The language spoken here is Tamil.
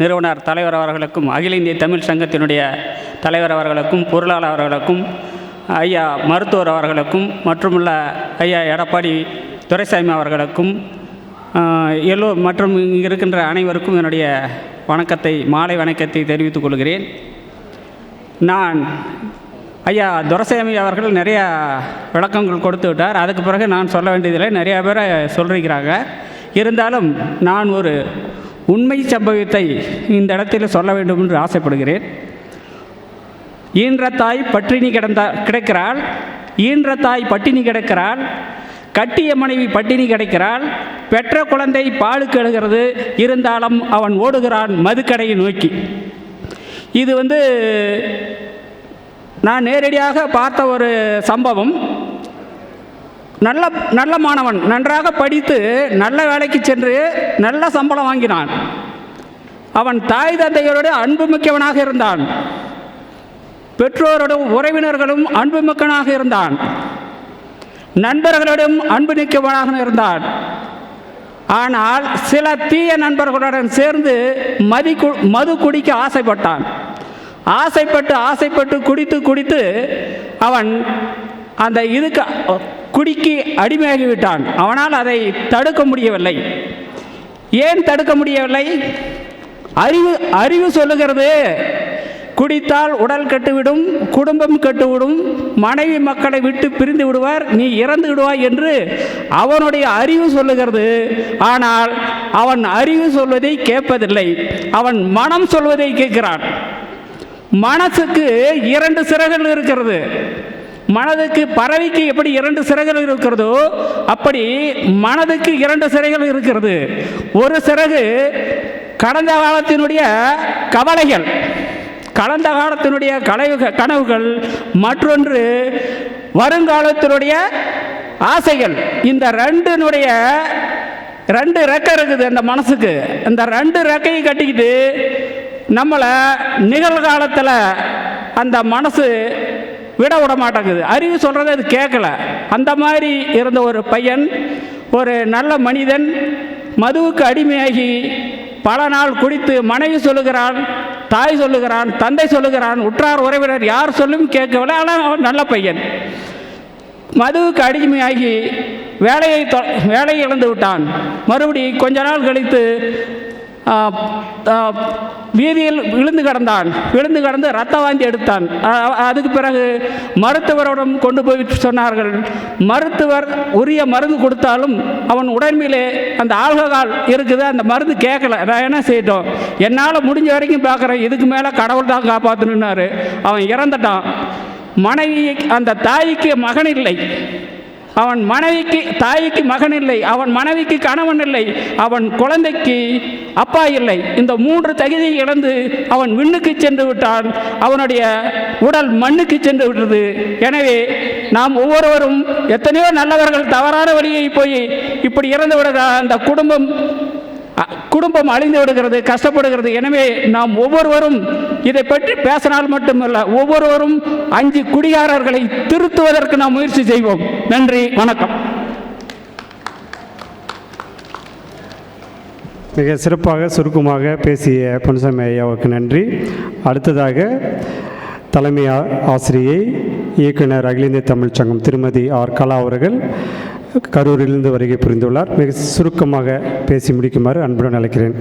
நிறுவனர் தலைவர் அவர்களுக்கும் அகில இந்திய தமிழ் சங்கத்தினுடைய தலைவர் அவர்களுக்கும் பொருளாளர் அவர்களுக்கும் ஐயா மருத்துவர் அவர்களுக்கும் மற்றுமுள்ள ஐயா எடப்பாடி துரைசாமி அவர்களுக்கும் எல்லோ மற்றும் இங்கு இருக்கின்ற அனைவருக்கும் என்னுடைய வணக்கத்தை மாலை வணக்கத்தை தெரிவித்துக் கொள்கிறேன். நான் ஐயா துரசாமி அவர்கள் நிறையா விளக்கங்கள் கொடுத்து விட்டார். அதுக்கு பிறகு நான் சொல்ல வேண்டியதில்லை. நிறையா பேரை சொல்கிறீங்கிறாங்க இருந்தாலும் நான் ஒரு உண்மை சம்பவத்தை இந்த இடத்தில் சொல்ல வேண்டும் என்று ஆசைப்படுகிறேன். ஈன்ற தாய் பட்டினி கிடந்த கிடக்கிறாள். ஈன்ற தாய் பட்டினி கிடக்கிறாள். கட்டிய மனைவி பட்டினி கிடக்கிறாள். பெற்ற குழந்தை பாலுக்கு எழுகிறது. இருந்தாலும் அவன் ஓடுகிறான் மதுக்கடையை நோக்கி. இது வந்து நான் நேரடியாக பார்த்த ஒரு சம்பவம். நல்ல நல்ல மாணவன் நன்றாக படித்து நல்ல வேலைக்கு சென்று நல்ல சம்பளம் வாங்கினான். அவன் தாய் தந்தையரோடு அன்புமிக்கவனாக இருந்தான். பெற்றோரோடும் உறவினர்களும் அன்புமிக்கவனாக இருந்தான். நண்பர்களிடம் அன்பு மிக்கவனாக இருந்தான். ஆனால் சில தீய நண்பர்களுடன் சேர்ந்து மதி கு- மது குடிக்க ஆசைப்பட்டான். ஆசைப்பட்டு ஆசைப்பட்டு குடித்து குடித்து அவன் அந்த இதுக்கு குடிக்கு அடிமையாகிவிட்டான். அவனால் அதை தடுக்க முடியவில்லை. ஏன் தடுக்க முடியவில்லை? அறிவு அறிவு சொல்லுகிறது. குடித்தால் உடல் கெட்டுவிடும் குடும்பம் கெட்டுவிடும் மனைவி மக்களை விட்டு பிரிந்து விடுவார் நீ இறந்து விடுவாய் என்று அவனுடைய அறிவு சொல்லுகிறது. ஆனால் அவன் அறிவு சொல்வதை கேட்பதில்லை. அவன் மனம் சொல்வதை கேட்கிறான். மனசுக்கு இரண்டு சிறகுகள் இருக்கிறது. மனதுக்கு பறவைக்கு எப்படி இரண்டு சிறகுகள் இருக்கிறதோ அப்படி மனதுக்கு இரண்டு சிறைகள் இருக்கிறது. ஒரு சிறகு கடந்த காலத்தினுடைய கவலைகள் கடந்த காலத்தினுடைய கனவு கனவுகள் மற்றொன்று வருங்காலத்தினுடைய ஆசைகள். இந்த ரெண்டினுடைய ரெண்டு ரெக்கை இருக்குது அந்த மனசுக்கு. இந்த ரெண்டு ரெக்கையை கட்டிக்கிட்டு நம்மளை நிகழ்காலத்தில் அந்த மனசு விட விட மாட்டேங்குது. அறிவு சொல்கிறத அது கேட்கல அந்த மாதிரி இருந்த ஒரு பையன் ஒரு நல்ல மனிதன் மதுவுக்கு அடிமையாகி பல நாள் குடித்து மனைவி சொல்லுகிறான் தாய் சொல்லுகிறான் தந்தை சொல்லுகிறான் உற்றார் உறவினர் யார் சொல்லும் கேட்கவில்லை. ஆனால் அவன் நல்ல பையன். மதுவுக்கு அடிமையாகி வேலையை தொ- வேலையை இழந்து விட்டான். மறுபடி கொஞ்ச நாள் கழித்து வீதியில் விழுந்து கிடந்தான். விழுந்து கிடந்து ரத்த வாந்தி எடுத்தான். அதுக்கு பிறகு மருத்துவரிடம் கொண்டு போய் சொன்னார்கள் மருத்துவர் உரிய மருந்து கொடுத்தாலும் அவன் உடம்பிலே அந்த ஆல்கஹால் இருக்குது அந்த மருந்து கேட்கல. நான் என்ன செய்யட்டோம் என்னால் முடிஞ்ச வரைக்கும் பார்க்குறேன். இதுக்கு மேலே கடவுள் தான் காப்பாற்றணுன்னாரு அவன் இறந்துட்டான். மனைவி அந்த தாய்க்கு மகன் இல்லை. அவன் மனைவிக்கு தாய்க்கு மகன் இல்லை அவன் மனைவிக்கு கணவன் இல்லை அவன் குழந்தைக்கு அப்பா இல்லை. இந்த மூன்று தகுதியை இழந்து அவன் விண்ணுக்கு சென்று விட்டான். அவனுடைய உடல் மண்ணுக்கு சென்று விட்டது. எனவே நாம் ஒவ்வொருவரும் எத்தனையோ நல்லவர்கள் தவறான வழியை போய் இப்படி இறந்து விடுகிறார் அந்த குடும்பம் குடும்பம் அழிந்து விடுகிறது கஷ்டப்படுகிறது. எனவே நாம் ஒவ்வொருவரும் இதை பற்றி பேசினால் மட்டுமல்ல ஒவ்வொருவரும் அஞ்சு குடிகாரர்களை திருத்துவதற்கு நாம் முயற்சி செய்வோம். நன்றி வணக்கம். மிக சிறப்பாக சுருக்கமாக பேசிய பொன்சாமி ஐயாவுக்கு நன்றி. அடுத்ததாக தலைமை ஆசிரியை இயக்குனர் அகில இந்திய திருமதி ஆர் கலா அவர்கள் கரூரிலிருந்து வருகை புரிந்துள்ளார். மிக சுருக்கமாக பேசி முடிக்குமாறு அன்புடன் அழைக்கிறேன்.